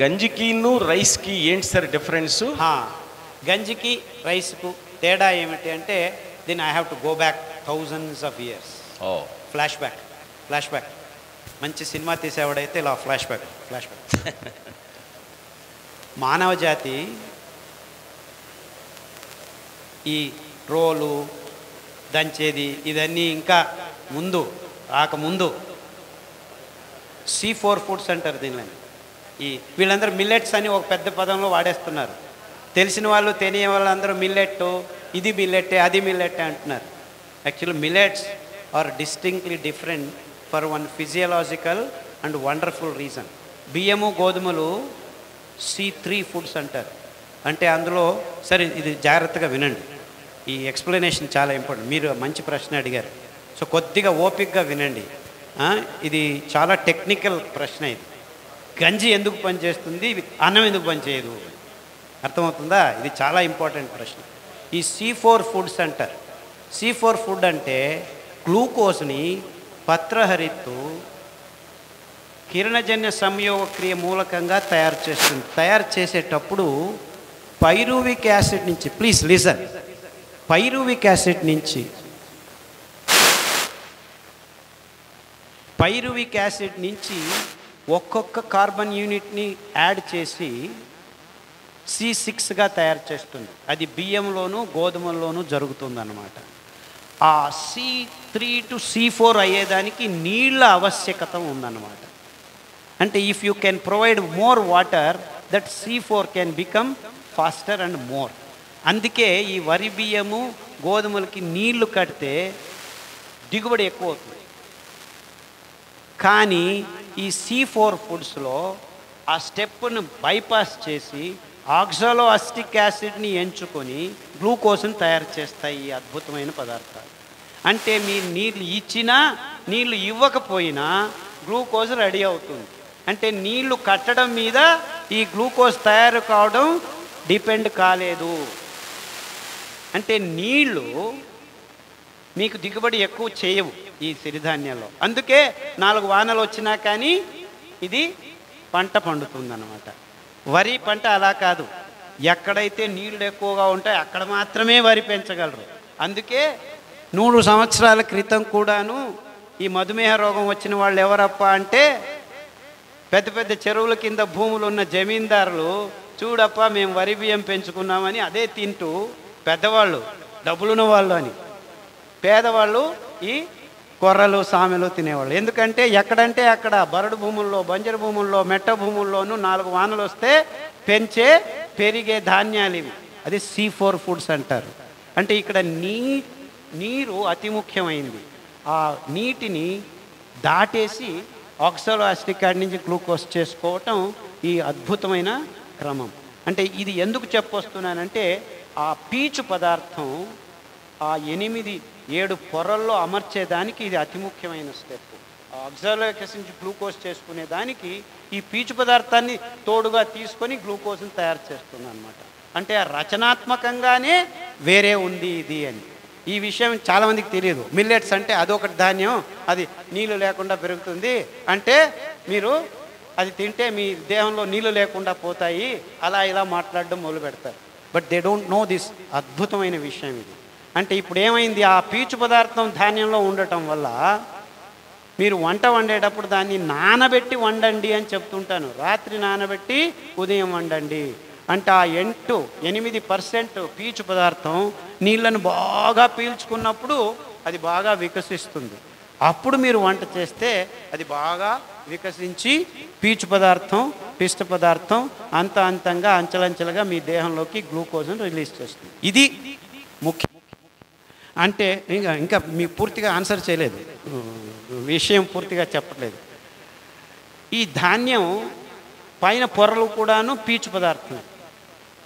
గంజికిను రైస్కి ఏంటి sir difference? గంజికి రైస్కు తేడా ఏమిటి అంటే then I have to go back thousands of years oh. Flash back flash back మంచి సినిమా తీసేవాడైతే ఇలా ఫ్లాష్ బ్యాక్ ఫ్లాష్ బ్యాక్ మానవ జాతి ఈ రోలు దంచేది ఇదన్నీ ఇంకా ముందు రాకముందు. సి ఫోర్ ఫుడ్స్ అంటారు దీనిని ఈ వీళ్ళందరూ మిల్లెట్స్ అని ఒక పెద్ద పదంలో వాడేస్తున్నారు. తెలిసిన వాళ్ళు తెలియని వాళ్ళందరూ మిల్లెట్ ఇది మిల్లెట్టే అది మిల్లెట్టే అంటున్నారు. Actually millets are distinctly different for one physiological and wonderful reason బియ్యము గోధుమలు సి త్రీ ఫుడ్స్ అంటారు. అంటే అందులో సరే ఇది జాగ్రత్తగా వినండి. ఈ ఎక్స్ప్లెనేషన్ చాలా ఇంపార్టెంట్ మీరు మంచి ప్రశ్న అడిగారు. సో కొద్దిగా ఓపిక్గా వినండి. ఇది చాలా టెక్నికల్ ప్రశ్న ఇది. గంజి ఎందుకు పనిచేస్తుంది? అన్నం ఎందుకు పనిచేయదు? అర్థమవుతుందా? ఇది చాలా ఇంపార్టెంట్ ప్రశ్న. ఈ C four food centre C four food అంటే గ్లూకోజ్ని పత్రహరిత్తు కిరణజన్య సంయోగ క్రియ మూలకంగా తయారు చేస్తుంది. తయారు చేసేటప్పుడు పైరూవిక్ యాసిడ్ నుంచి ప్లీజ్ లిజన్ పైరూవిక్ యాసిడ్ నుంచి పైరువిక్ యాసిడ్ నుంచి ఒక్కొక్క కార్బన్ యూనిట్ని యాడ్ చేసి సి సిక్స్గా తయారు చేస్తుంది. అది బియ్యంలోనూ గోధుమల్లోనూ జరుగుతుందన్నమాట. ఆ C three to C four అయ్యేదానికి నీళ్ళ ఆవశ్యకత ఉందన్నమాట. అంటే if you can provide more water that C four can become faster and more. అందుకే ఈ వరి బియ్యము గోధుమలకి నీళ్ళు కడితే దిగుబడి ఎక్కువ అవుతుంది. కానీ ఈ సి ఫోర్ ఫుడ్స్లో ఆ స్టెప్ను బైపాస్ చేసి ఆక్సాలో అస్టిక్ యాసిడ్ని ఎంచుకొని గ్లూకోజ్ని తయారు చేస్తాయి ఈ అద్భుతమైన పదార్థాలు. అంటే మీరు నీళ్ళు ఇచ్చినా నీళ్ళు ఇవ్వకపోయినా గ్లూకోజ్ రెడీ అవుతుంది. అంటే నీళ్ళు కట్టడం మీద ఈ గ్లూకోజ్ తయారు కావడం డిపెండ్ కాలేదు. అంటే నీళ్ళు మీకు దిగుబడి ఎక్కువ చేయవు. ఈ సిరిధాన్యాల్లో అందుకే నాలుగు వానలు వచ్చినా కానీ ఇది పంట పండుతుందన్నమాట. వరి పంట అలా కాదు. ఎక్కడైతే నీళ్ళు ఎక్కువగా ఉంటాయి అక్కడ మాత్రమే వరి పెంచగలరు. అందుకే నూరు సంవత్సరాల క్రితం కూడాను ఈ మధుమేహ రోగం వచ్చిన వాళ్ళు ఎవరప్ప అంటే పెద్ద పెద్ద చెరువుల కింద భూములు ఉన్న జమీందారులు చూడప్ప మేము వరి బియ్యం పెంచుకున్నామని అదే తింటూ పెద్దవాళ్ళు డబ్బులున్న వాళ్ళు అని. పేదవాళ్ళు ఈ కొర్రలు సామెలు తినేవాళ్ళు. ఎందుకంటే ఎక్కడంటే అక్కడ బరడు భూముల్లో బంజరు భూముల్లో మెట్ట భూముల్లోనూ నాలుగు వానలు వస్తే పెంచే పెరిగే ధాన్యాలు ఇవి. అది సీ ఫోర్ ఫుడ్స్ అంటారు. అంటే ఇక్కడ నీ నీరు అతి ముఖ్యమైనది ఆ నీటిని దాటేసి ఆక్సలో యాసిడిక్ నుంచి గ్లూకోజ్ చేసుకోవటం ఈ అద్భుతమైన క్రమం. అంటే ఇది ఎందుకు చెప్పొస్తున్నానంటే ఆ పీచు పదార్థం ఆ ఎనిమిది ఏడు పొరల్లో అమర్చేదానికి ఇది అతి ముఖ్యమైన స్టెప్. ఆక్సాలోకస్ నుంచి గ్లూకోజ్ చేసుకునే దానికి ఈ పీచు పదార్థాన్ని తోడుగా తీసుకొని గ్లూకోజ్ని తయారు చేస్తుంది అనమాట అంటే రచనాత్మకంగానే వేరే ఉంది ఇది అని. ఈ విషయం చాలామందికి తెలియదు. మిల్లెట్స్ అంటే అదొకటి ధాన్యం అది నీళ్ళు లేకుండా పెరుగుతుంది. అంటే మీరు అది తింటే మీ దేహంలో నీళ్ళు లేకుండా పోతాయి. అలా ఇలా మాట్లాడడం మొదలు పెడతారు but they don't know this అద్భుతమైన విషయం ఇది. అంటే ఇప్పుడు ఏమైంది ఆ పీచు పదార్థం ధాన్యంలో ఉండటం వల్ల మీరు వంట వండేటప్పుడు దాన్ని నానబెట్టి వండండి అని చెప్తుంటాను. రాత్రి నానబెట్టి ఉదయం వండండి. అంటే ఆ ఎంటు ఎనిమిది పర్సెంట్ పీచు పదార్థం నీళ్ళను బాగా పీల్చుకున్నప్పుడు అది బాగా వికసిస్తుంది. అప్పుడు మీరు వంట చేస్తే అది బాగా వికసించి పీచు పదార్థం పిష్ట పదార్థం అంత అంతంగా అంచలంచెలుగా మీ దేహంలోకి గ్లూకోజ్ను రిలీజ్ చేస్తుంది. ఇది ముఖ్య అంటే ఇంకా ఇంకా మీ పూర్తిగా ఆన్సర్ చేయలేదు. విషయం పూర్తిగా చెప్పట్లేదు. ఈ ధాన్యం పైన పొరలు కూడాను పీచు పదార్థం.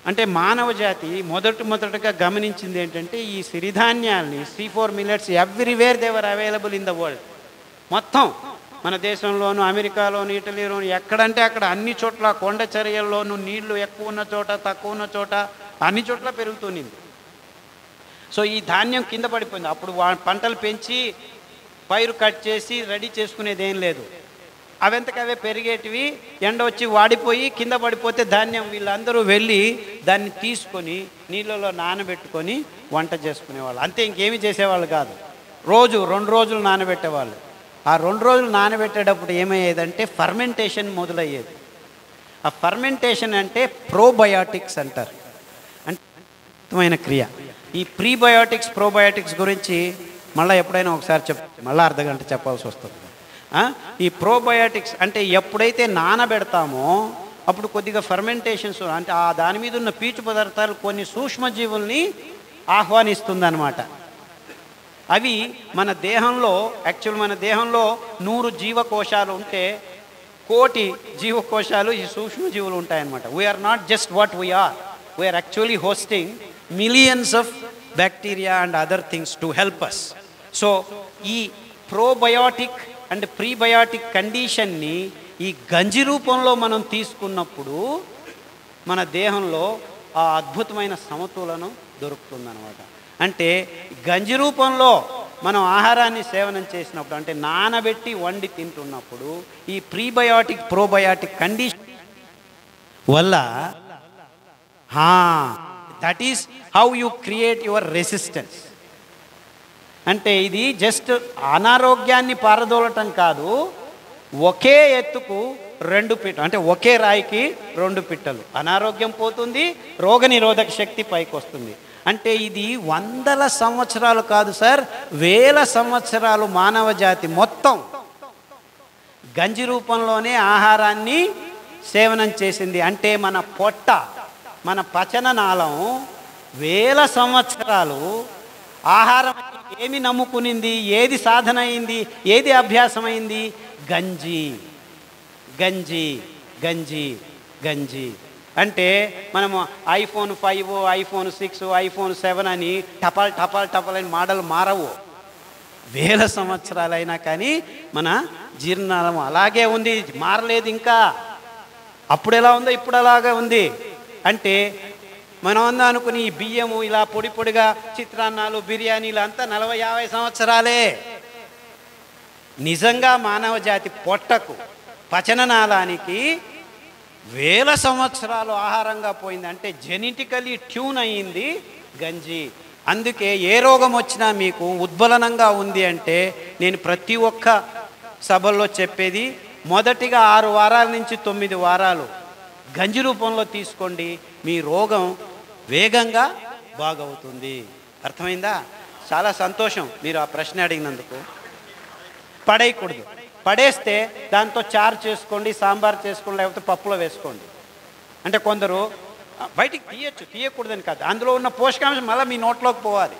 అంటే మానవ జాతి మొదటి మొదటగా గమనించింది ఏంటంటే ఈ సిరిధాన్యాల్ని three four millets everywhere they are available in the world మొత్తం మన దేశంలోను అమెరికాలోను ఇటలీలోను ఎక్కడంటే అక్కడ అన్ని చోట్ల కొండ చర్యల్లోనూ నీళ్ళు ఎక్కువ ఉన్న చోట తక్కువ ఉన్న చోట అన్ని చోట్ల పెరుగుతునింది సో ఈ ధాన్యం కింద పడిపోయింది. అప్పుడు వా- పంటలు పెంచి పైరు కట్ చేసి రెడీ చేసుకునేది ఏం లేదు. అవెంతకవే పెరిగేటివి ఎండ వచ్చి వాడిపోయి కింద పడిపోతే ధాన్యం వీళ్ళందరూ వెళ్ళి దాన్ని తీసుకొని నీళ్ళలో నానబెట్టుకొని వంట చేసుకునేవాళ్ళు. అంతే ఇంకేమీ చేసేవాళ్ళు కాదు. రోజు రెండు రోజులు నానబెట్టేవాళ్ళు. ఆ రెండు రోజులు నానబెట్టేటప్పుడు ఏమయ్యేదంటే ఫర్మెంటేషన్ మొదలయ్యేది. ఆ ఫర్మెంటేషన్ అంటే ప్రోబయాటిక్స్ అంటారు. అంటే అద్భుతమైన క్రియ. ఈ ప్రీబయోటిక్స్ ప్రోబయోటిక్స్ గురించి మళ్ళీ ఎప్పుడైనా ఒకసారి చెప్ మళ్ళీ అర్ధగంట చెప్పాల్సి వస్తుంది. ఈ ప్రోబయోటిక్స్ అంటే ఎప్పుడైతే నానబెడతామో అప్పుడు కొద్దిగా ఫర్మెంటేషన్స్ అంటే ఆ దాని మీద ఉన్న పీచు పదార్థాలు కొన్ని సూక్ష్మజీవుల్ని ఆహ్వానిస్తుందన్నమాట. అవి మన దేహంలో యాక్చువల్ మన దేహంలో నూరు జీవకోశాలు ఉంటే కోటి జీవకోశాలు ఈ సూక్ష్మజీవులు ఉంటాయన్నమాట. We are not just what we are we are actually hosting millions of bacteria and other things to help us so ఈ ప్రోబయోటిక్ అండ్ ప్రీబయోటిక్ కండిషన్ని ఈ గంజి రూపంలో మనం తీసుకున్నప్పుడు మన దేహంలో ఆ అద్భుతమైన సమతులనం దొరుకుతుందనమాట అంటే గంజి రూపంలో మనం ఆహారాన్ని సేవనం చేసినప్పుడు అంటే నానబెట్టి వండి తింటున్నప్పుడు ఈ ప్రీబయాటిక్ ప్రోబయాటిక్ కండిషన్ వల్ల that is how you create your resistance అంటే ఇది జస్ట్ అనారోగ్యాన్ని పారదోలటం కాదు. ఒకే ఎత్తుకు రెండు పిట్ట అంటే ఒకే రాయికి రెండు పిట్టలు. అనారోగ్యం పోతుంది రోగనిరోధక శక్తి పైకి వస్తుంది అంటే ఇది వందల సంవత్సరాలు కాదు సార్ వేల సంవత్సరాలు మానవ జాతి మొత్తం గంజి రూపంలోనే ఆహారాన్ని సేవనం చేసింది. అంటే మన పొట్ట. మన పచన నాళం వేల సంవత్సరాలు ఆహారం ఏమి నమ్ముకునింది ఏది సాధన అయింది ఏది అభ్యాసం అయింది గంజి. గంజి గంజి గంజి. అంటే మనము iPhone five iPhone six iPhone seven అని టపాల్ టపాల్ టపాల్ అని మోడల్ మారవు. వేల సంవత్సరాలైనా కానీ మన జీర్ణాలం అలాగే ఉంది మారలేదు ఇంకా. అప్పుడు ఎలా ఉందో ఇప్పుడు అలాగే ఉంది. అంటే మనం అందా అనుకుని ఈ బియ్యము ఇలా పొడి పొడిగా చిత్రాన్నాలు బిర్యానీలు అంతా నలభై యాభై సంవత్సరాలే. నిజంగా మానవ జాతి పొట్టకు పచననాళానికి వేల సంవత్సరాలు ఆహారంగా పోయింది. అంటే జెనెటికలీ ట్యూన్ అయ్యింది గంజి. అందుకే ఏ రోగం వచ్చినా మీకు ఉద్బలనంగా ఉంది అంటే నేను ప్రతి ఒక్క సభల్లో చెప్పేది మొదటిగా ఆరు వారాల నుంచి తొమ్మిది వారాలు గంజి రూపంలో తీసుకోండి మీ రోగం వేగంగా బాగవుతుంది. అర్థమైందా? చాలా సంతోషం మీరు ఆ ప్రశ్న అడిగినందుకు. పడేయకూడదు. పడేస్తే దాంతో చారు చేసుకోండి సాంబార్ చేసుకోండి లేకపోతే పప్పులో వేసుకోండి. అంటే కొందరు బయటికి తీయచ్చు తీయకూడదని కాదు. అందులో ఉన్న పోషకాంశం మళ్ళీ మీ నోట్లోకి పోవాలి.